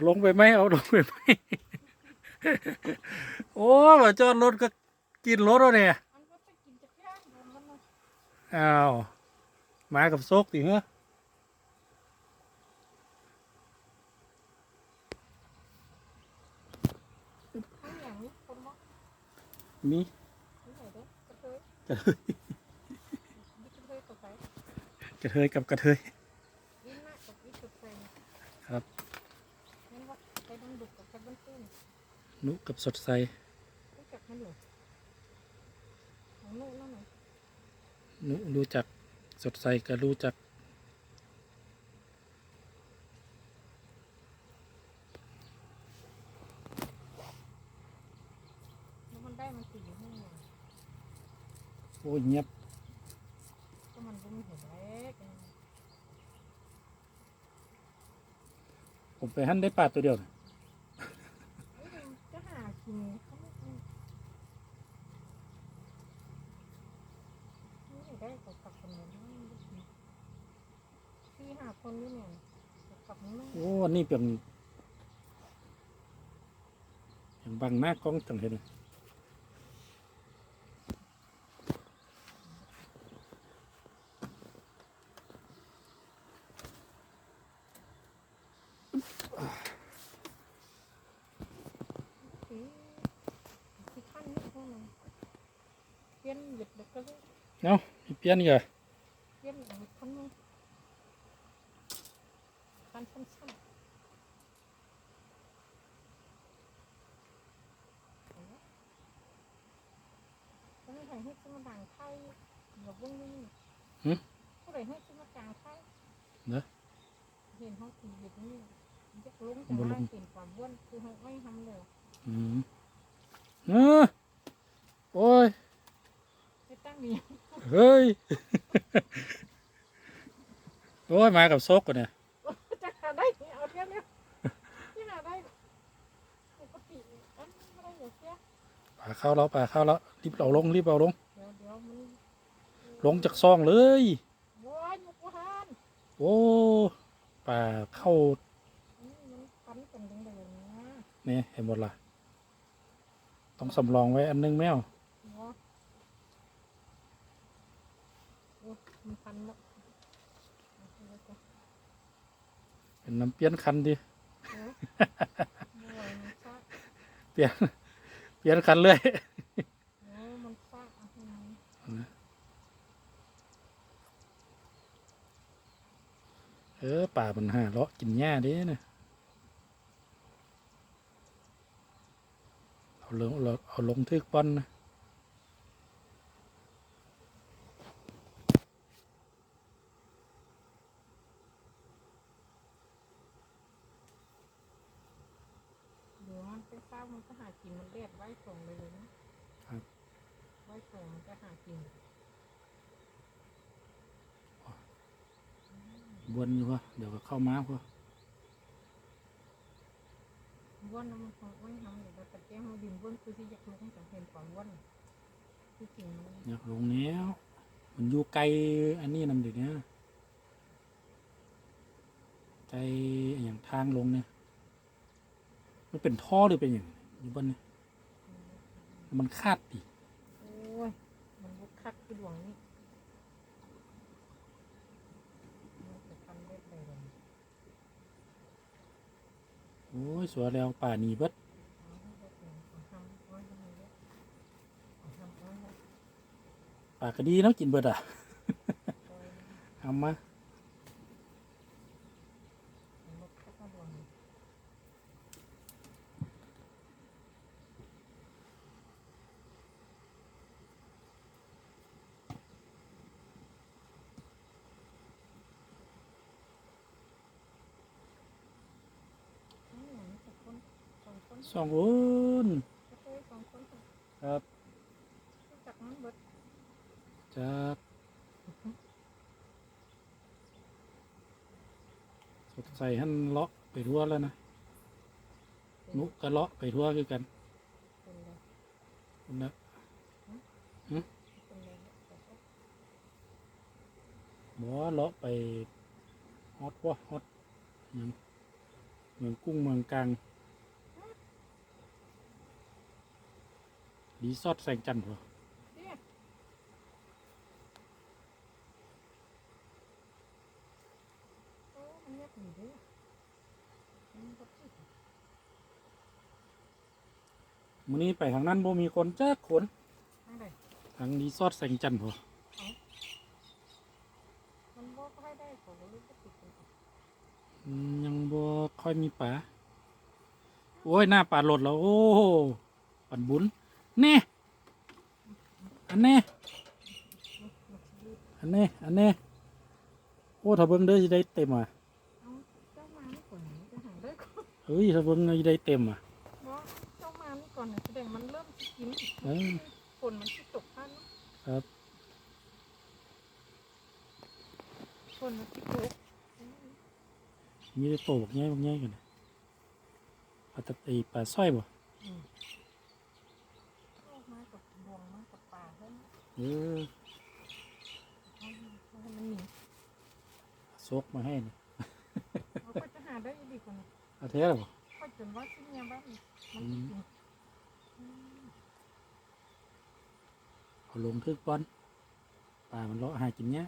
เอาลงไปไหมเอาลงไปไหมโอ้มาจอดรถก็กินรถแล้วเนี่ยอันก็จะกินจะย่างมันมันอ้าวมากับซกดิเหรอข้างอย่างนี้คนบอกมีนี่ไหนเด้อกระเทยกระเทยนี่กระเทยตัวใสกระเทยกับกระเทย นี่หน้ากับนี่ตัวใส ครับ นั่นว่าใช้บันดุกกับใช้บันตื้น นุกับสดใสนุรู้จักสดใสก็รู้จักแล้วมันได้มันตีอยู่ข้างในโอ้ยเงียบก็มันก็ไม่เห็นแรกผมไปหั่นได้ปลาตัวเดียวนะหากินเขาไม่ไม่ได้กับกับคนนี้ที่หา คนนี้เนี่ยกับมึงโอ้นี่เป็นอย่างบังหน้ากล้องจังเห็นเลยที่ที่ขั้นนี้พวกนั้นเปลี่ยนหยุดเด็กก็เลยเนาะมีเปลี่ยนอีกเหรอเปลี่ยนอีกคนนึงขั้นสั้นๆผู้ใดให้สมดังไทยอย่าวุ่นนี่ผู้ใดให้สมดังไทยเห็นเขาตีแบบนี้ยก ลงจะได้เปลี่ยนความว้วนคือเขาไม่ทำเลยอืมเออโอ้ยไม่ตั้งมีเฮ้ย โอ้ย มากับซกกันเนี่ยจะหาได้เอาเที่ยวเนี้ยที่หาได้ปกติอันไม่ได้อย่างเที่ยป่าเข้าแล้วป่าเข้าแล้วรีบเอาลงรีบเอาลง เดี๋ยวเดี๋ยวมันลงจากซองเลยว้ายมุกวานโอ้ป่าเข้า นี่มันพันเป็นเดือนเดือน นะเนี่ยเห็นหมดละต้องสำรองไว้อันนึงแมวเนาะโอ้มันพันแล้วเป็นน้ำเปลี่ยนคันดิเออไม่ไหวมันซะเปลี่ยนเปลี่ยนคันเลยโอ้มันซะอะอืมเออป่ามันหาเลาะกินหญ้าเดิเนี่ย เอาลงเอาเอาลงทึกบอลนะเดี๋ยวมันไปเศร้ามันก็หากินมันเรียบไว้ส่งเลยนะครับไว้ส่งมันก็หากินบวนอยู่วะเดี๋ยวก็เข้ามาพอ ว่านมันคงไม่ทำเดี๋ยวเราจะแก้ให้ดินว่นคือที่อยากลงจากเห็นความว่นที่จริงอยากลงแล้วมันอยู่ไกลอันนี้นำเดี๋ยวนี้ไกลอย่างทางลงเนี่ย มันเป็นท่อหรือเป็นอย่างอยู่บนเนี่ยมันคาดดิโอ้ยมันคักคือดวงนี่จะทำได้เลยเลย โอ้ยสวยแล้วป่าหนีเบิดป่าก็ดีเนาะกินเบิดอะทำมา มันบุกคักคือดวงนี่อืมนี่แต่คน สองคนสองโอ้นก็เคยสองคนค่ะครับรู้จักมันเบิดจากสดใสหันเลาะไปทั่วแล้วนะนุกก็เลาะไปทั่วคือกันเป็นเลยคุณนะเป็นเลยแต่ก็บ่เลาะไปฮอตวะฮอตหยังเเมืองกุ้งเมืองกลาง รีสอร์ทแสงจันทร์เหรอเนี่ยโอ้มันเงียบอยู่ด้วยมันก็พูดมื้อนี้ไปทางนั้นบ่มีคนจักคนทางใดทางรีสอร์ทแสงจันทร์เหรอมันบ่ค่อยได้ของลูกก็ติดกันอืมยังบ่ค่อยมีป่าโอ้ย หน้าป่าหลดแล้ว โอ้ปันบุญ แน่อันแน่อันแน่อันแน่โอ้ถ้าเบิ่งเด้อสิได้เต็มอะเอาเจ้ามานี่ก่อนจะหาได้ก่อนเฮ้ยถ้าเบิ่งสิได้เต็มอะเนาะเจ้ามานี่ก่อนนี่ยแสดงมันเริ่มสิกินเออฝนมันสิตกพันเนาะครับฝนมันสิตกมีแต่โตบักใหญ่บักใหญ่กันปลาตะไอปลาสร้อยบ่ อืมเอามากับบวงมากับป่าเพิ่น เออเอาให้มันหนีซกมาให้นี่เอาก็จะหาได้ดีกว่านี้เอาแท้แล้วบ่ก็จนว่าที่เนี่ยบ้านมันสิกินอืมเอาลงทึกก่อนปลามันเลาะหากินเนี้ย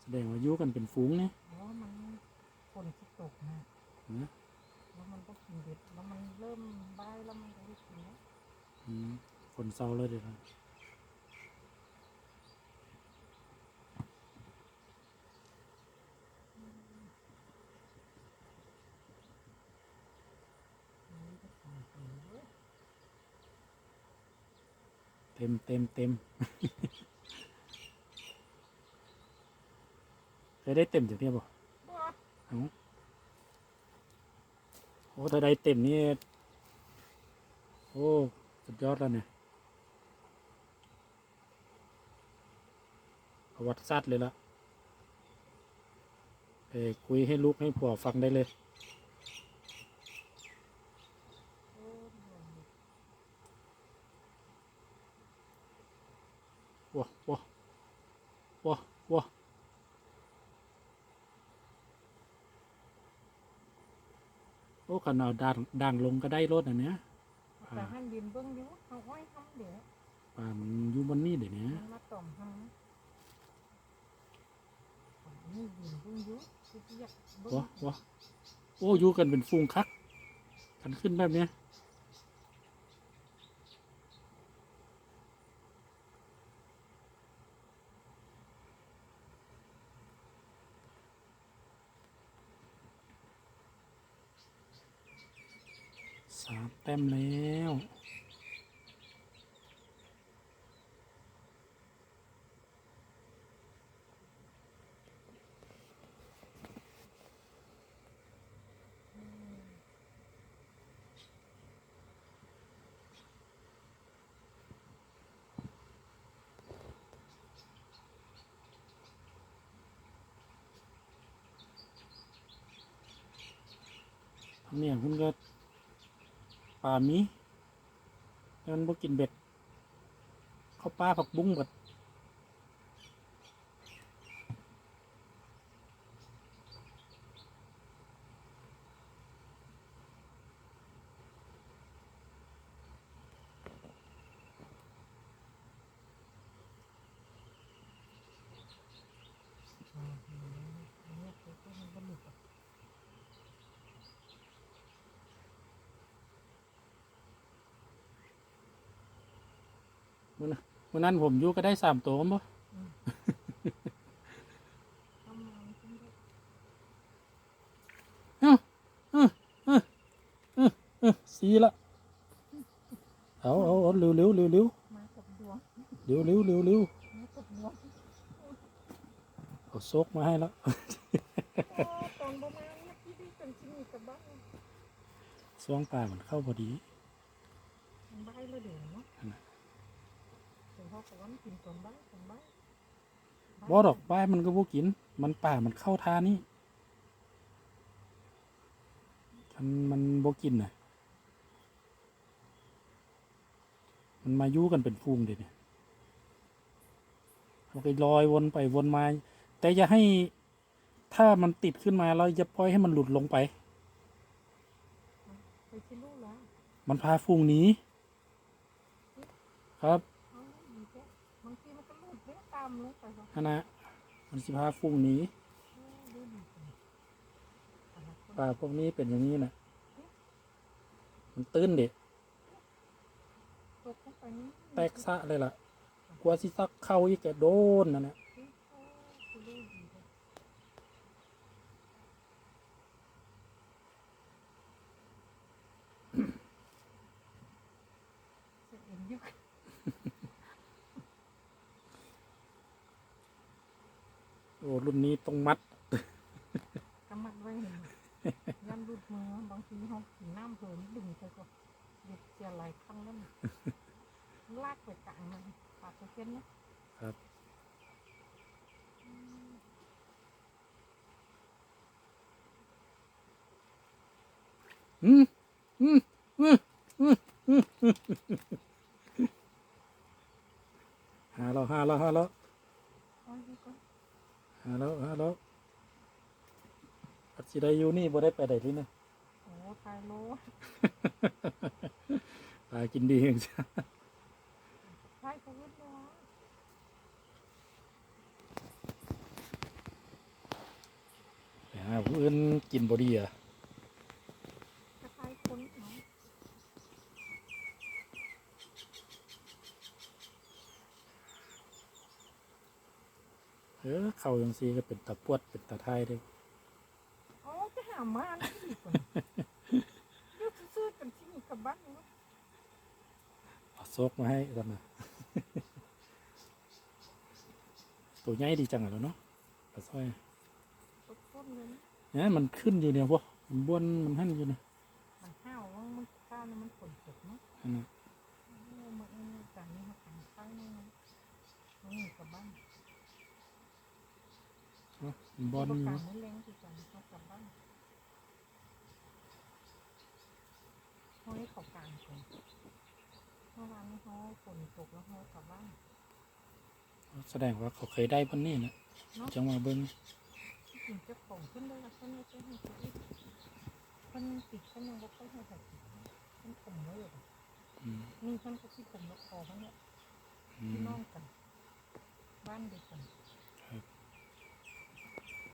แสดงว่าอยู่กันเป็นฝูงเนี่ย เพราะว่ามันฝนสิ ตกนะนะแล้วมันก็กินเด็ดแล้วมันเริ่มบ้ายแล้วมันก็ได้กินแล้วอืมคนเศร้าเลยเดี๋ยวนะอันนี้ก็ทำเป็นเว้ยเต็มเต็มเต็ม เคยได้เต็มจากเนี้ยบ่บ่เอาโอ้ถ้าได้เต็มนี่โอ้สุดยอดแล้วเนี่ยประวัติศาสตร์เลยละเอ้ยคุยให้ลูกให้ผัวฟังได้เลยโอ้ยบ่นว้าว้าว้าวาโอ้ขนาดด่างด่างลงก็ได้รถอันเนี้ยแต่หันดินเบิ่งอยู่เอาไว้ทำเดี๋ยวป่ามันอยู่บนนี่เดี๋ยวนี้มันมาต่อมทำนี่ดินเบิ่งอยู่คือสิอยากเบิ่งว้าว้าโอ้อยู่กันเป็นฟูงคักกันขึ้นแบบเนี้ยามแต้มแล้วทางเนี่ยคุณก็ ป่ามีมันบ่กินเบ็ดเข้าป้าผักบุ้งกับนนี้คือก็มันบ่หลุดอะ มื้อนะมื้อนั้นผมอยู่ก็ได้สามตัวมั้งบ่ทำมามันขึ้นได้เออสีละเอาเอาเอาเร็วเร็วเร็วเร็วมากับดวงเร็วเร็วเร็วเร็วมากับดวงเอาซกมาให้แล้วโอ้ตอนประมาณนี้ที่ที่เป็นชิ้นนี้กับบ้านสวงป่ามันเข้าพอดีมันบ้ายแล้วเดี๋ยวเนาะนั่นน่ะถึง เขาบอกว่ามันกินก่อนบ้ายก่อนบ้ายบ่ดอกป้ายมันก็บ่กิน มันป่ามันเข้าทานี่มันมันบ่กินน่ะ มันมาอยู่กันเป็นฟูงเดี๋ยวนี้มันก็ลอยวนไปวนมา แต่อย่าให้ถ้ามันติดขึ้นมาเราจะปล่อยให้มันหลุดลงไปไปที่ลูกแล้วมันพาฟุ้งหนีครับ ฮะนะมันสิพาฟุ้งหนีเออดูดีจังแต่ละคนปลาพวกนี้เป็นอย่างนี้นะมันตื้นเด็ตกลงไปนี่แตกซะเลยล่ะ กลัวสิซักเข้าอีกแกโดนนั่นแหละเออโอ้ดูดีเลยเสียเอ็นยุก โอ้ รุ่นนี้ต้องมัดกำมัดไว้เห็นยันรุดมือบางทีเขากินน้ำเผลอดึงไปก็เด็ดเสียหลายครั้งแล้วมันลากไปกลางมันปากไปเส้นนะครับอืมอืมอืมอืมอืมอืมหาแล้วหาแล้วหาแล้วเอาไว้ก่อน หาแล้วหาแล้วอัดสิได้อยู่นี่บ่ได้ไปไหนที่นะโอ้ทายโลตากินดีเองจ้ะทายเขาเวทเลยไปหาผู้อื่นกินบ่ดีอะทายคนเนาะ เออเข้าจังซี่ก็เป็นตะปวดเป็นตะไทายเด้อโอ้จะหามาอันนี้อีกคนเดี๋ยวซื้อๆกันที่นี่กับบ้านเนาะเอาโซกมาให้กันนะตัวใหญ่ดีจังอะแล้วเนาะปลาสร้อยต้นๆเลยนะเนี่ยมันขึ้นอยู่เนี่ยพวกมันบวนมันหั่นอยู่เนี่ยมันห้าวว่ามันข้าวนี่มันฝนตกเนาะอันนั้นโอ้มันเอ็นจากนี้มาทางข้างนี่นะนี่กับบ้าน เนาะมันบอนประอยู่กาศเนาะไม่แรงที่จะเขากลับบ้านเขาให้เขากลางคนเมื่อวานนี้เขาฝนตกแล้วเขากลับบ้านแสดงว่าเขาเคยได้บนนี่นะเนาะจังหวะเบิ้งถึงเจ้าของขึ้นได้ละขึ้นไม่ใช่ให้ตัวเองมันติดกันยังก็ค่อยให้ใส่ติดมันผมไว้อยู่อืมนี่ฉันก็ที่ผมแล้วคอเขาเนี่ยอืพี่มน้องกันบ้านเดียวกันอ